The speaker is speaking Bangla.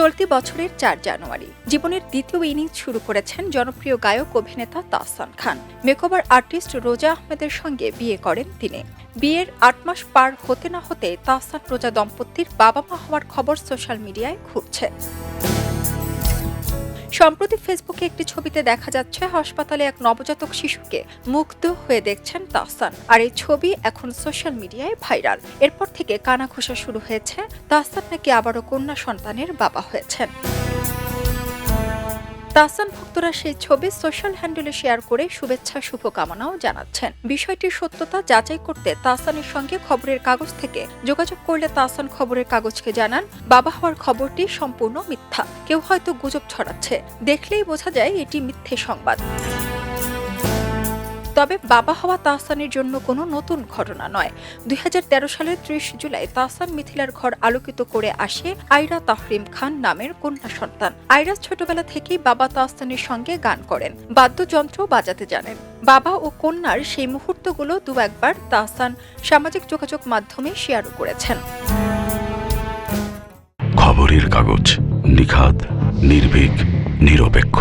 চলতি বছরের চার জানুয়ারি। জীবনের দ্বিতীয় ইনিংস শুরু করেছেন জনপ্রিয় গায়ক অভিনেতা তাহসান খান। মেকওভার আর্টিস্ট রোজা আহমেদের সঙ্গে বিয়ে করেন তিনি। বিয়ের আট মাস পার হতে না হতে তাহসান রোজা দম্পতির বাবা মা হওয়ার খবর সোশ্যাল মিডিয়ায় ঘুরছে। সম্প্রতি ফেসবুকে একটি ছবিতে দেখা যাচ্ছে হাসপাতালে এক নবজাতক শিশুকে মুগ্ধ হয়ে দেখছেন তাহসান। আর এই ছবি এখন সোশ্যাল মিডিয়ায় ভাইরাল। এরপর থেকে কানাঘোষা শুরু হয়েছে। তাহসান নাকি আবারও কন্যা সন্তানের বাবা হয়েছেন। তাহসান ভক্তরা সেই ছবি সোশ্যাল হ্যান্ডেলে শেয়ার করে শুভেচ্ছা, শুভকামনাও জানাচ্ছেন। বিষয়টির সত্যতা যাচাই করতে তাসানের সঙ্গে খবরের কাগজ থেকে। যোগাযোগ করলে তাসান খবরের কাগজকে জানান, বাবা হওয়ার খবরটি সম্পূর্ণ মিথ্যা। কেউ হয়তো গুজব ছড়াচ্ছে। দেখলেই বোঝা যায় এটি মিথ্যে সংবাদ। তবে বাবা হওয়া তাহসানের জন্য কোনো নতুন ঘটনা নয়। দুই সালের ত্রিশ জুলাই তাহসান মিথিলার ঘর আলোকিত করে আসে আইরা তাহরিম খান নামের কন্যা সন্তান। আইরা ছোটবেলা থেকেই বাবা তাহসানের সঙ্গে গান করেন, বাদ্যযন্ত্র বাজাতে জানেন। বাবা ও কন্যার সেই মুহূর্তগুলো দু একবার তাহসান সামাজিক যোগাযোগ মাধ্যমে শেয়ারও করেছেন। খবরের কাগজ নিখাত নির্ভীক, নিরপেক্ষ।